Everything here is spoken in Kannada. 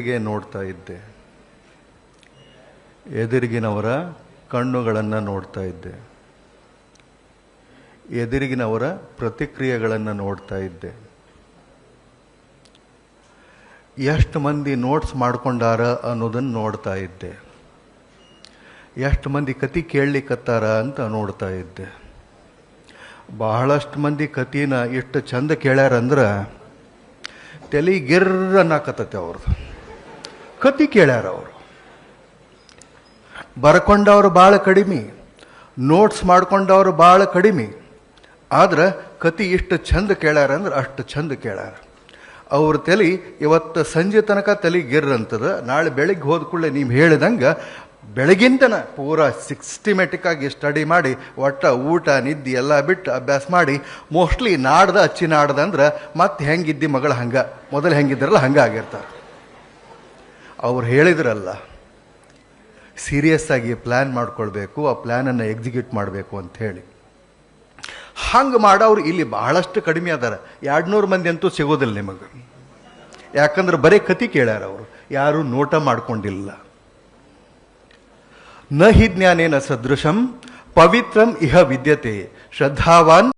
ಹೀಗೆ ನೋಡ್ತಾ ಇದ್ದೆ. ಎದುರಿಗಿನವರ ಕಣ್ಣುಗಳನ್ನು ನೋಡ್ತಾ ಇದ್ದೆ. ಎದುರಿಗಿನವರ ಪ್ರತಿಕ್ರಿಯೆಗಳನ್ನು ನೋಡ್ತಾ ಇದ್ದೆ. ಎಷ್ಟು ಮಂದಿ ನೋಟ್ಸ್ ಮಾಡ್ಕೊಂಡಾರ ಅನ್ನೋದನ್ನು ನೋಡ್ತಾ ಇದ್ದೆ. ಎಷ್ಟು ಮಂದಿ ಕತಿ ಕೇಳಲಿಕ್ಕತ್ತಾರ ಅಂತ ನೋಡ್ತಾ ಇದ್ದೆ. ಬಹಳಷ್ಟು ಮಂದಿ ಕತಿನ ಎಷ್ಟು ಚಂದ ಕೇಳ್ಯಾರಂದ್ರೆ ತಲೆ ಗಿರ್ರ ಅನ್ನಕತ್ತತೆ ಅವ್ರದ್ದು ಕತಿ ಕೇಳ್ಯಾರ ಅವರು. ಬರ್ಕೊಂಡವರು ಭಾಳ ಕಡಿಮೆ ನೋಟ್ಸ್ ಮಾಡ್ಕೊಂಡವರು ಭಾಳ ಕಡಿಮೆ, ಆದ್ರೆ ಕತಿ ಇಷ್ಟು ಚಂದ ಕೇಳ್ಯಾರ ಅಂದ್ರೆ ಅಷ್ಟು ಚಂದ ಕೇಳ್ಯಾರ. ಅವ್ರ ತಲೆ ಇವತ್ತು ಸಂಜೆ ತನಕ ತಲೆ ಗಿರ್ರಂತದ, ನಾಳೆ ಬೆಳಿಗ್ಗೆ ಹೋದ ಕೂಡಲೇ ನೀವು ಹೇಳಿದಂಗೆ ಬೆಳಗಿಂತನ ಪೂರಾ ಸಿಸ್ಟಿಮೆಟಿಕ್ ಆಗಿ ಸ್ಟಡಿ ಮಾಡಿ, ಒಟ್ಟ ಊಟ, ನಿದ್ದೆ ಎಲ್ಲ ಬಿಟ್ಟು ಅಭ್ಯಾಸ ಮಾಡಿ ಮೋಸ್ಟ್ಲಿ ನಾಡ್ದ ಅಚ್ಚಿ ನಾಡ್ದ ಅಂದ್ರೆ ಮತ್ತೆ ಹೆಂಗಿದ್ದಿ ಮಗಳು ಹಂಗೆ, ಮೊದಲು ಹೆಂಗಿದ್ರಲ್ಲ ಹಂಗೆ ಆಗಿರ್ತಾರೆ. ಅವ್ರು ಹೇಳಿದ್ರಲ್ಲ ಸೀರಿಯಸ್ ಆಗಿ ಪ್ಲ್ಯಾನ್ ಮಾಡ್ಕೊಳ್ಬೇಕು, ಆ ಪ್ಲ್ಯಾನನ್ನು ಎಕ್ಸಿಕ್ಯೂಟ್ ಮಾಡಬೇಕು ಅಂತ ಹೇಳಿ. ಹಂಗೆ ಮಾಡೋರು ಇಲ್ಲಿ ಬಹಳಷ್ಟು ಕಡಿಮೆ ಅದಾರ. ಎರಡ್ನೂರು ಮಂದಿ ಅಂತೂ ಸಿಗೋದಿಲ್ಲ ನಿಮಗೆ. ಯಾಕಂದ್ರೆ ಬರೀ ಕತಿ ಕೇಳ್ಯಾರ ಅವರು. ಯಾರೂ ನೋಟ ಮಾಡ್ಕೊಂಡಿಲ್ಲ. ನ ಹಿ ಜ್ಞಾನೇನ ಸದೃಶಂ ಪವಿತ್ರಂ ಇಹ ವಿದ್ಯತೆ. ಶ್ರದ್ಧಾವಾನ್